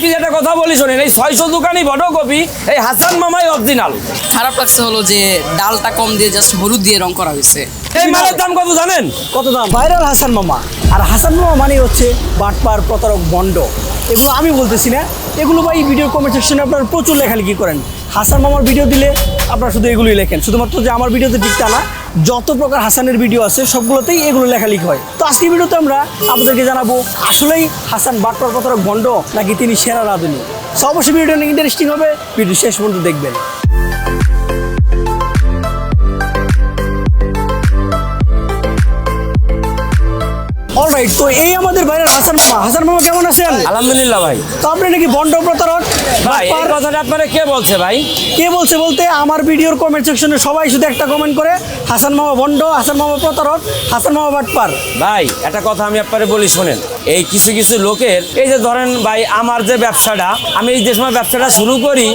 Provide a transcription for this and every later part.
কি কথা বলি শোনেন এই ছয়শো দোকানই এই হাসান মামাই অরিজিনাল খারাপ লাগছে হলো যে ডালটা কম দিয়ে জাস্ট হলুদ দিয়ে রং করা হয়েছে। এই মালের দাম কত জানেন? কত দাম? ভাইরাল হাসান মামা। আর হাসান মামা মানে হচ্ছে বাটপার প্রতারক বন্ড। এগুলো আমি বলতেছি না। এগুলো ভাই ভিডিও কমেন্ট সেকশনে আপনারা প্রচুর লেখালেখি করেন। হাসান মামার ভিডিও দিলে আপনারা শুধু এগুলোই লেখেন। শুধুমাত্র যে আমার ভিডিওতে ঠিক তা না, যত প্রকার হাসানের ভিডিও আছে, সবগুলোতেই এগুলো লেখালেখি হয়। তো আজকে ভিডিওতে আমরা আপনাদেরকে জানাব, আসলেই হাসান বাটপার কতটা গণ্ড নাকি তিনি সেরা রাঁধুনি? সো অবশ্যই ভিডিওটা ইন্টারেস্টিং হবে ভিডিও শেষ পর্যন্ত দেখবেন। অলরাইট তো এই আমাদের বাইরের হাসান মামা। হাসান মামা কেমন আছেন? আলহামদুলিল্লাহ ভাই। তো আপনি নাকি বন্ড প্রতারক? ভাই এই কথাটা আপনারা কে বলছে ভাই? কে বলছে বলতে আমার ভিডিওর কমেন্ট সেকশনে সবাই শুধু একটা কমেন্ট করে হাসান মামা বন্ড হাসান মামা প্রতারক হাসান মামা বাটপার। ভাই একটা কথা আমি আপনারে বলি শোনেন। এই কিছু কিছু লোকের, এই যে ধরেন ভাই, আমার যে ব্যবসাটা, আমি এই যে সময় ব্যবসাটা শুরু করি,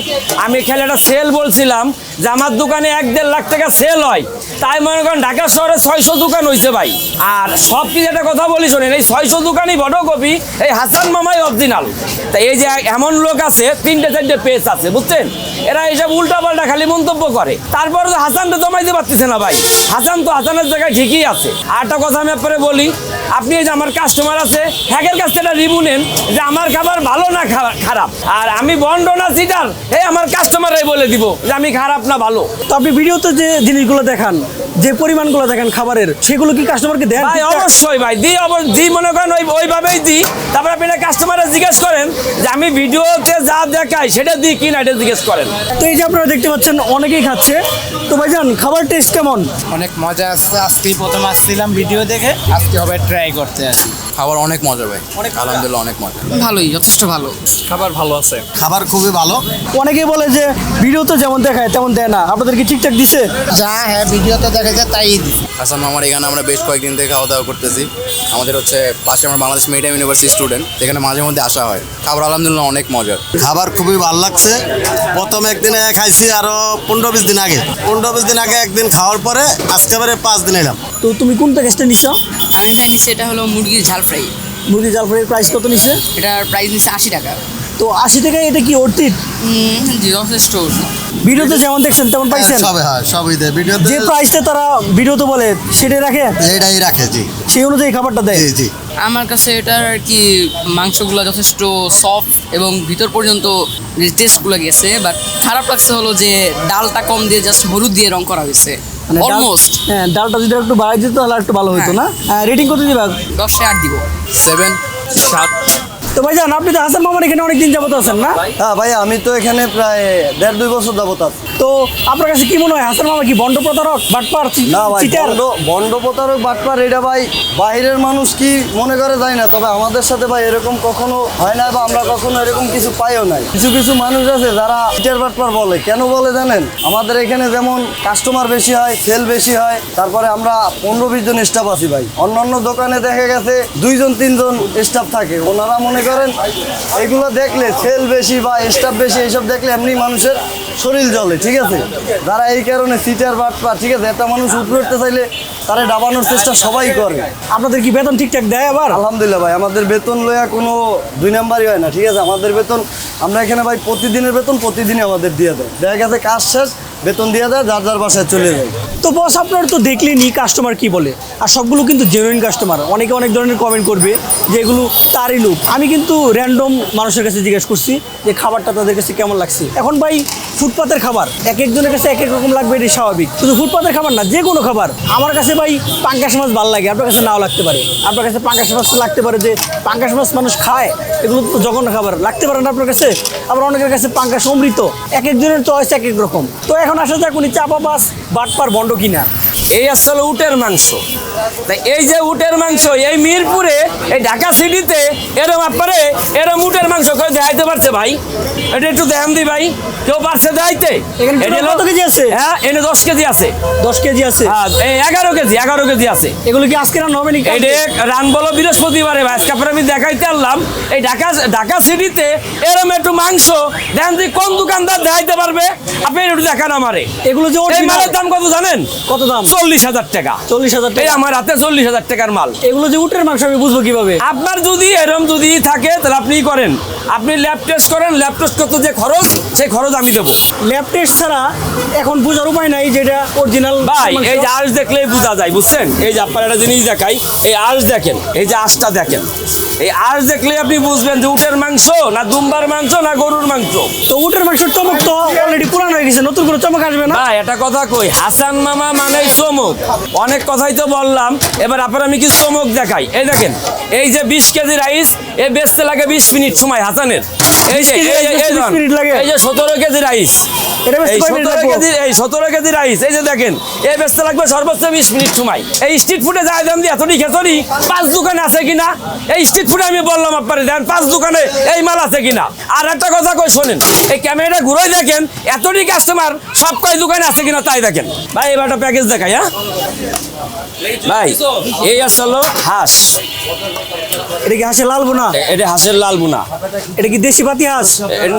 আমি খেলে একটা সেল বলছিলাম যে আমার দোকানে এক দেড় লাখ টাকা সেল হয়। তাই মনে করেন ঢাকা শহরে ছয়শো দোকান হয়েছে ভাই। আর সব কিছু একটা কথা বলি শোনেন, এই ছয়শো দোকানই বড় কপি এই হাসান মামাই অরিজিনাল তা এই যে এমন লোক আছে, তিনটে চারটে পেজ আছে, বুঝছেন? এরা এইসব উল্টা পাল্টা খালি মন্তব্য করে। তারপরে তো হাসানটা জমাইতে পারতেছে না ভাই। হাসান তো হাসানের জায়গায় ঠিকই আছে। আর একটা কথা আমি আপনারে বলি আপনি এই যে আমার কাস্টমার আছে হ্যাকের কাছ থেকে রিভিউ নেন যে আমার খাবার ভালো না খারাপ। আর আমি বন্ড না সিটার এই আমার কাস্টমাররাই বলে দিব যে আমি খারাপ না ভালো। তো আপনি ভিডিওতে যে জিনিসগুলো দেখান যে পরিমাণগুলো দেখেন খাবারের সেগুলো কি কাস্টমারকে দেন? ভাই অবশ্যই ভাই দি অব- দি মনে করেন ওই ওইভাবেই দিই তারপর আপনি কাস্টমারে জিজ্ঞেস করেন যে আমি ভিডিওতে যা দেখাই সেটা দিই কি না এটা জিজ্ঞেস করেন। তো এই যে আপনারা দেখতে পাচ্ছেন অনেকেই খাচ্ছে। তো ভাইজান খাবার টেস্ট কেমন? অনেক মজা আসছে আজকেই প্রথম আসছিলাম ভিডিও দেখে আজকে হবে ট্রাই করতে আসি খাবার অনেক মজা ভাই। অনেক আলহামদুলিল্লাহ অনেক মজা। ভালোই যথেষ্ট ভালো। খাবার ভালো আছে। খাবার খুবই ভালো। অনেকেই বলে যে ভিডিওতে যেমন দেখায় তেমন দেয় না। আপনাদের কি ঠিকঠাক দিছে? যা হ্যাঁ ভিডিওতে দেখা যায় তাই হাসান মামার এখানে আমরা বেশ কয়েকদিন থেকে খাওয়া দাওয়া করতেছি। আমাদের হচ্ছে পাশে আমার বাংলাদেশ মিডিয়াম ইউনিভার্সিটি স্টুডেন্ট এখানে মাঝে মধ্যে আসা হয়। খাবার আলহামদুলিল্লাহ অনেক মজার। খাবার খুবই ভালো লাগছে। প্রথম একদিনে খাইছি আরও পনেরো বিশ দিন আগে। পনেরো বিশ দিন আগে একদিন খাওয়ার পরে আজকে বারে পাঁচ দিন এলাম। তো তুমি কোন প্যাকেজটা নিছো? আমি এটা নিচ্ছি এটা হলো মুরগির ঝাল ফ্রাই। মুরগি জাল ফ্রাইয়ের প্রাইস কত নিছে এটার প্রাইস নিচ্ছে আশি টাকা। তো আশি থেকে এটা কি অর্থিত জি, যথেষ্ট ভিডিওতে যেমন দেখছেন তেমন পাইছেন? সবে হ্যাঁ সবই দেয়। ভিডিওতে যে প্রাইসটা তারা ভিডিওতে বলে সেটাই রাখে? এটাই রাখে জি। সেই অনুযায়ী খাবারটা দেয়? জি জি। আমার কাছে এটার আর কি মাংসগুলো যথেষ্ট সফট এবং ভিতর পর্যন্ত যে টেস্টগুলো গেছে বাট খারাপ লাগছে হলো যে ডালটা কম দিয়ে জাস্ট হলুদ দিয়ে রং করা হয়েছে। অলমোস্ট হ্যাঁ ডালটা যদি একটু বাড়াই দিত তাহলে একটু ভালো হতো না? রেটিং কত দিবা? দশে আট দিব। সেভেন সাত। তো ভাইজান আপনি তো হাসান মামার এখানে অনেক দিন যাবত আছেন না? হ্যাঁ ভাই আমি তো এখানে প্রায় দেড় দুই বছর যাবত আছি। তো আপনার কাছে কি মনে হয় হাসান মামা কি বন্ড প্রতারক বাটপার না ভাই বন্ড বন্ড প্রতারক বাটপার এটা ভাই বাইরের মানুষ কি মনে করে যায় না তবে আমাদের সাথে ভাই এরকম কখনো হয় না বা আমরা কখনো এরকম কিছু পাইও নাই। কিছু কিছু মানুষ আছে যারা চিটার বাটপার বলে। কেন বলে জানেন? আমাদের এখানে যেমন কাস্টমার বেশি হয় সেল বেশি হয় তারপরে আমরা পনেরো বিশ জন স্টাফ আছি ভাই। অন্যান্য দোকানে দেখা গেছে দুইজন তিনজন স্টাফ থাকে ওনারা মনে করেন এগুলো দেখলে সেল বেশি বা স্টাফ বেশি এইসব দেখলে এমনি মানুষের শরীর জ্বলে ঠিক আছে? যারা এই কারণে সিটার বাটপা ঠিক আছে? একটা মানুষ উপরে উঠতে চাইলে তারা ডাবানোর চেষ্টা সবাই করে। আপনাদের কি বেতন ঠিকঠাক দেয় আবার? আলহামদুলিল্লাহ ভাই আমাদের বেতন লইয়া কোনো দুই নাম্বারই হয় না ঠিক আছে? আমাদের বেতন আমরা এখানে ভাই প্রতিদিনের বেতন প্রতিদিনই আমাদের দিয়ে দেয়। দেখা গেছে কাজ শেষ বেতন দিয়ে দেয়, যার যার বাসায় চলে যায়। তো বস আপনার তো দেখলেনি কাস্টমার কি বলে। আর সবগুলো কিন্তু জেনুইন কাস্টমার অনেকে অনেক ধরনের কমেন্ট করবে যে এগুলো তারই লোক আমি কিন্তু র্যান্ডম মানুষের কাছে জিজ্ঞেস করছি যে খাবারটা তাদের কাছে কেমন লাগছে। এখন ভাই, ফুটপাতের খাবার। এক একজনের কাছে এক এক রকম লাগবে এটি স্বাভাবিক। শুধু ফুটপাতের খাবার না, যে কোনো খাবার। আমার কাছে ভাই পাঙ্কাশ মাছ ভালো লাগে, আপনার কাছে নাও লাগতে পারে। আপনার কাছে পাঙ্কাশ মাছ লাগতে পারে যে পাঙ্কাশ মাছ মানুষ খায়। এগুলো তো জঘন্য খাবার। লাগতে পারে না আপনার কাছে? আবার অনেকের কাছে পাঙ্কাশ অমৃত। এক একজনের চয়েস এক এক রকম। তো এখন আসা যাক উনি চাপা মাছ বাটপার বন্ড কিনা। এই আসলে উটের মাংস। তাই এই যে উটের মাংস এই মিরপুরে এই ঢাকা সিটিতে এরম আপনারে এরম উটের মাংস কেউ দেখাইতে পারছে ভাই। এটা একটু দেখান দি ভাই। কেউ পারছে দেখাইতে? কত কেজি আছে? হ্যাঁ এনে দশ কেজি আছে। দশ কেজি আছে? হ্যাঁ এগারো কেজি এগারো কেজি আছে। এগুলো কি আজকে হবে নাকি রান বলো বৃহস্পতিবারে ভাই আজকে আপনার আমি দেখাইতে আনলাম। এই ঢাকা ঢাকা সিটিতে এরম একটু মাংস দেখেন কোন দোকানদার দেখাইতে পারবে? আপনি একটু দেখান আমারে। এগুলো যে এই মালের দাম কত জানেন? কত দাম? চল্লিশ হাজার টাকা। চল্লিশ হাজার টাকা। আমার আমার হাতে চল্লিশ হাজার টাকার মাল। এগুলো যে উটের মাংস আমি বুঝব কীভাবে? আপনার যদি এরম যদি থাকে তাহলে আপনি করেন। আপনি ল্যাব টেস্ট করেন ল্যাব টেস্ট করতে যে খরচ সেই খরচ আমি দেবো। ল্যাব টেস্ট ছাড়া এখন বোঝার উপায় নাই যেটা অরিজিনাল ভাই এই যে আঁশ দেখলেই বোঝা যায় বুঝছেন? এই যে আপনার একটা জিনিস দেখাই এই আঁশ দেখেন এই যে আঁশটা দেখেন। এই আঁশ দেখলেই আপনি বুঝবেন যে উটের মাংস না দুম্বার মাংস না গরুর মাংস। তো উটের মাংসের চমক তো অলরেডি পুরানো হয়ে গেছে নতুন করে চমক আসবে না। ভাই এটা কথা কই হাসান মামা মানে চমক। অনেক কথাই তো বললাম এবার আপনার আমি কি চমক দেখাই? এই দেখেন এই যে বিশ কেজি রাইস এ বেচতে লাগে বিশ মিনিট সময় হাসানের। এই যে এই যে রাইস এই 20 ধরুন, মিনিট লাগে? এই যে সতেরো কেজি রাইস এই সতেরো কেজি এই সতেরো কেজি রাইস এই যে দেখেন এই বেচতে লাগবে সর্বোচ্চ বিশ মিনিট সময়। এই স্ট্রিট ফুডে যায় দাম দিয়ে এতটি খেতরি পাঁচ দোকানে আছে কিনা? এই স্ট্রিট ফুডে আমি বললাম আপনার দেন পাঁচ দোকানে এই মাল আছে কিনা? আর একটা কথা কই শোনেন এই ক্যামেরাটা ঘুরে দেখেন এতটি কাস্টমার সব কয় দোকানে আছে কিনা তাই দেখেন। ভাই এবার একটা প্যাকেজ দেখাই হ্যাঁ? ভাই এই আসলো হাঁস। এটা কি হাসে লাল বোনা? এটা হাঁসের লাল বুনা। এটা কি দেশি পাতি হাঁস?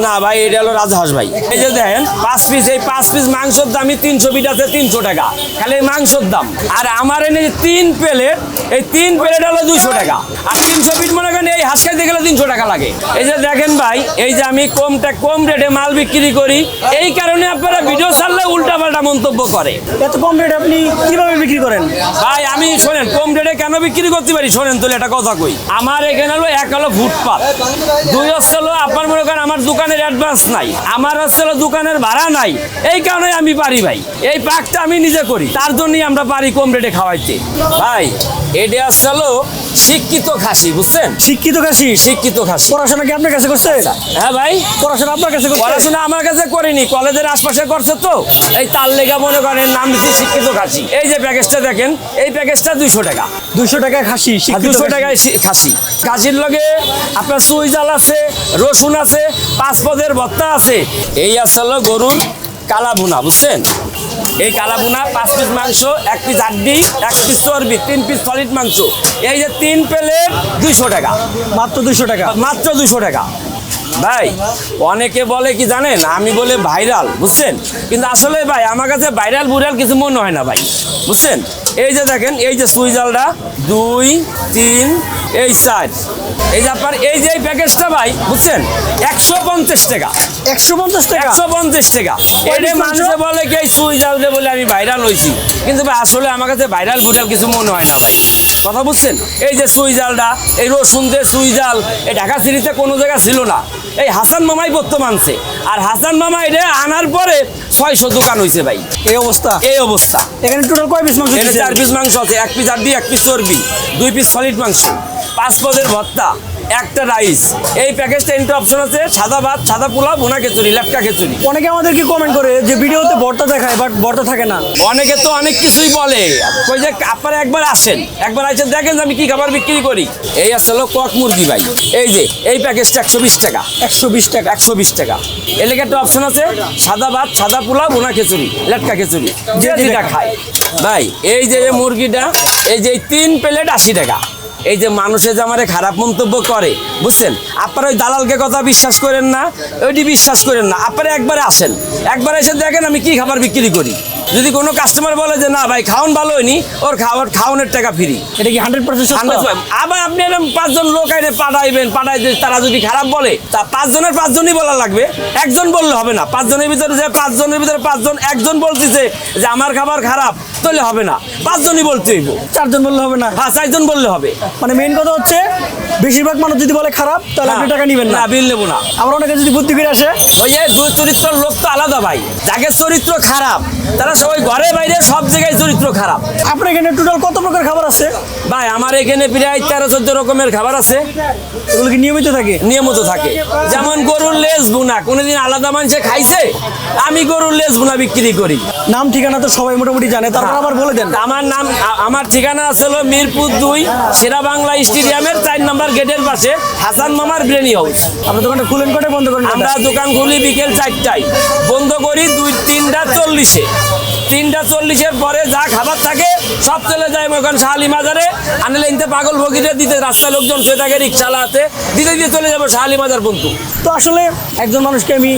না ভাই এটা হলো রাজহাঁস ভাই। এই যে দেখেন পাঁচ পিস এই পাঁচ পিস মাংসের দামই তিনশো তিনশো টাকা। খালি মাংসের দাম। আর আমার এনে তিন প্লেট এই তিন প্লেট হলো দুইশো টাকা। আর তিনশো মনে করেন এই হাঁস খাইতে গেলে তিনশো টাকা লাগে। এই যে দেখেন ভাই এই যে আমি কমটা কম রেটে মাল বিক্রি করি এই কারণে আপনারা ভিডিও ছাড়লে উল্টা পাল্টা মন্তব্য করে। এত কম রেটে আপনি কীভাবে বিক্রি করেন? ভাই আমি শোনেন কম রেটে কেন বিক্রি করতে পারি? শোনেন তাহলে একটা কথা কই। আমার এখানে হলো এক হলো ফুটপাত। দুই হচ্ছে হলো আপনার মনে করেন আমার দোকানের অ্যাডভান্স নাই, আমার হচ্ছে হলো দোকানের ভাড়া নাই। এই কারণে আমি পারি ভাই। এই পাকটা আমি নিজে করি, তার জন্যই আমরা পারি কম রেটে খাওয়াইতে। ভাই, এটা হচ্ছে হলো শিক্ষিত খাসি বুঝছেন? শিক্ষিত কাশি শিক্ষিত খাসি। পড়াশোনা কি আপনার কাছে করছে? হ্যাঁ ভাই। পড়াশোনা আপনার কাছে পড়াশোনা আমার কাছে করিনি কলেজের আশপাশে করছে তো। এই তার লেগা মনে করেন নাম দিচ্ছি শিক্ষিত খাসি। এই যে প্যাকেজটা দেখেন এই প্যাকেজটা দুইশো টাকা। দুইশো টাকায় খাসি দুশো টাকায় খাসি। খাসির লগে আপনার সুই জাল আছে রসুন আছে পাঁচ পদের ভত্তা আছে। এই আছে হলো গরুর কালা ভুনা বুঝছেন? এই কালা ভুনা পাঁচ পিস মাংস এক পিস হাড্ডি এক পিস চর্বি তিন পিস সলিড মাংস। এই যে তিন প্লেট দুইশো টাকা। মাত্র দুইশো টাকা। মাত্র দুশো টাকা। ভাই অনেকে বলে কি জানেন? আমি বলে ভাইরাল বুঝছেন? কিন্তু আসলে ভাই আমার কাছে ভাইরাল বুড়াল কিছু মনে হয় না ভাই বুঝছেন? এই যে দেখেন এই যে সুইজালটা দুই তিন এই চার এই যে আপনার এই যে প্যাকেজটা ভাই বুঝছেন? একশো পঞ্চাশ টাকা। একশো পঞ্চাশ টাকা? একশো পঞ্চাশ টাকা। এটা? মানুষে বলে কি সুই জাল দিয়ে বলে আমি ভাইরাল হয়েছি কিন্তু ভাই আসলে আমার কাছে ভাইরাল বুটাল কিছু মনে হয় না ভাই। কথা বুঝছেন? এই যে সুই জালটা এই রসুন দিয়ে সুই জাল এই ঢাকা সিটিতে কোনো জায়গা ছিল না। এই হাসান মামাই করতে মানছে আর হাসান মামা এটা আনার পরে ছয়শো দোকান হয়েছে ভাই। এই অবস্থা? এই অবস্থা। এখানে টোটাল কয় পিস মাংস? চার পিস মাংস আছে এক পিস হাড্ডি এক পিস চর্বি দুই পিস সলিড মাংস। পাঁচ পদের ভর্তা একটা রাইস এই প্যাকেজটা তিনটা অপশন আছে সাদা ভাত সাদা পোলাও বোনা খিচুড়ি লেপটা খিচুড়ি। অনেকে আমাদেরকে কমেন্ট করে যে ভিডিওতে ভর্তা দেখায় বাট ভর্তা থাকে না। অনেকে তো অনেক কিছুই বলে। কই যে আপনারা একবার আসেন একবার আসেন দেখেন যে আমি কি খাবার বিক্রি করি। এই আসলে কক মুরগি ভাই। এই যে এই প্যাকেজটা একশো বিশ টাকা। একশো বিশ টাকা। একশো বিশ টাকা। এলাকা একটা অপশন আছে সাদা ভাত সাদা পোলাও বোনা খিচুড়ি লেটকা খিচুড়ি। যে যেটা খায়। ভাই এই যে মুরগিটা এই যে তিন প্লেট আশি টাকা। এই যে মানুষে যে আমার খারাপ মন্তব্য করে, বুঝছেন? আপনারা ওই দালালকে কথা বিশ্বাস করেন না, ওইটি বিশ্বাস করেন না। আপনারা একবারে আসেন। একবারে এসে দেখেন আমি কি খাবার বিক্রি করি। যদি কোনো কাস্টমার বলে যে না ভাই খাওয়ান ভালো হয়নি ওর খাওয়ার খাওয়ানোর টাকা ফ্রি এটা কি হান্ড্রেড পার্সেন্ট। আবার আপনি এরকম পাঁচজন লোক আইনে পাঠাইবেন পাঠাই তারা যদি খারাপ বলে তা পাঁচজনের পাঁচজনই বলা লাগবে। একজন বললে হবে না। পাঁচজনের ভিতরে যে পাঁচজনের ভিতরে পাঁচজন একজন বলতেছে যে আমার খাবার খারাপ তাহলে হবে না। পাঁচজনই বলতে হইব। চারজন বললে হবে না? হ্যাঁ চারজন বললে হবে। মানে মেইন কথা হচ্ছে বেশিরভাগ মানুষ যদি বলে খারাপ তাহলে আপনি টাকা নেবেন না বিল নেব না। আবার অনেকে যদি বুদ্ধি করে আসে ওই যে দুই চরিত্রের লোক তো আলাদা ভাই। যাকে চরিত্র খারাপ তারা সবাই ঘরে বাইরে সব জায়গায় চরিত্র খারাপ। আপনার এখানে টোটাল কত প্রকার খাবার আছে? ভাই আমার এখানে প্রায় তেরো চোদ্দ রকমের খাবার আছে। এগুলো কি নিয়মিত থাকে? নিয়মিত থাকে। যেমন গরুর লেজ বুনা কোনোদিন আলাদা মানুষে খাইছে আমি গরুর লেজ বুনা বিক্রি করি। নাম ঠিকানা তো সবাই মোটামুটি জানে। তারপর আবার বলে দেন। আমার নাম আমার ঠিকানা আছে হলো মিরপুর দুই সেরা বাংলা স্টেডিয়ামের চার নম্বর গেটের পাশে হাসান মামার ব্রেনি হাউস। আপনার দোকানটা খুলেন কটে বন্ধ করেন আমরা দোকান খুলি বিকেল চারটায়। বন্ধ করি দুই তিনটা চল্লিশে। তিনটা চল্লিশের পরে যা খাবার থাকে সব চলে যায় ওখানে শাহালি মাজারে। আনলে ইনতে পাগল ভগিরে দিতে রাস্তায় লোকজন শুয়ে থাকে রিক্সালা আছে দিতে দিয়ে চলে যাব শাহালি মাজার বন্ধু। তো আসলে একজন মানুষকে আমি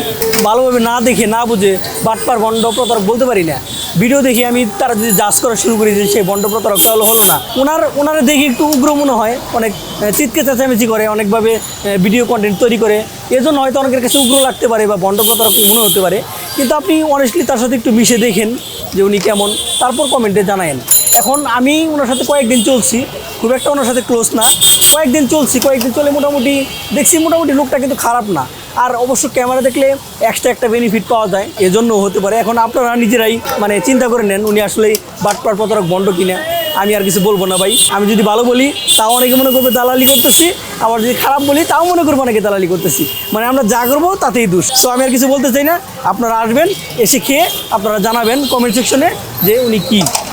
ভালোভাবে না দেখে, না বুঝে বাটপার বন্ড প্রতারক বলতে পারি না। ভিডিও দেখে আমি তারা যদি জাজ করা শুরু করি যে সে বন্ড প্রতারক তাহলে হলো না। ওনার ওনারা দেখে একটু উগ্র মনে হয়, অনেক চিৎকে চেঁচামেচি করে, অনেকভাবে ভিডিও কন্টেন্ট তৈরি করে। এজন্য হয়তো অনেকের কাছে উগ্র লাগতে পারে বা বন্ড প্রতারক মনে হতে পারে। কিন্তু আপনি অনেস্টলি তার সাথে একটু মিশে দেখেন যে উনি কেমন। তারপর কমেন্টে জানায়েন। এখন আমি ওনার সাথে কয়েকদিন চলছি, খুব একটা ওনার সাথে ক্লোজ না। কয়েকদিন চলছি, কয়েকদিন চলে মোটামুটি দেখছি মোটামুটি লোকটা কিন্তু খারাপ না। আর অবশ্য ক্যামেরা দেখলে এক্সট্রা একটা বেনিফিট পাওয়া যায় এজন্য হতে পারে। এখন আপনারা নিজেরাই মানে চিন্তা করে নেন, উনি আসলে বাটপার প্রতারক বন্ড কিনা। আমি আর কিছু বলব না ভাই। আমি যদি ভালো বলি, তাও অনেকে মনে করবে দালালি করতেছি। আবার যদি খারাপ বলি, তাও মনে করব অনেকে দালালি করতেছি। মানে আমরা যা করব, তাতেই দোষ। তো আমি আর কিছু বলতে চাই না। আপনারা আসবেন, এসে খেয়ে আপনারা জানাবেন কমেন্ট সেকশনে যে উনি কী।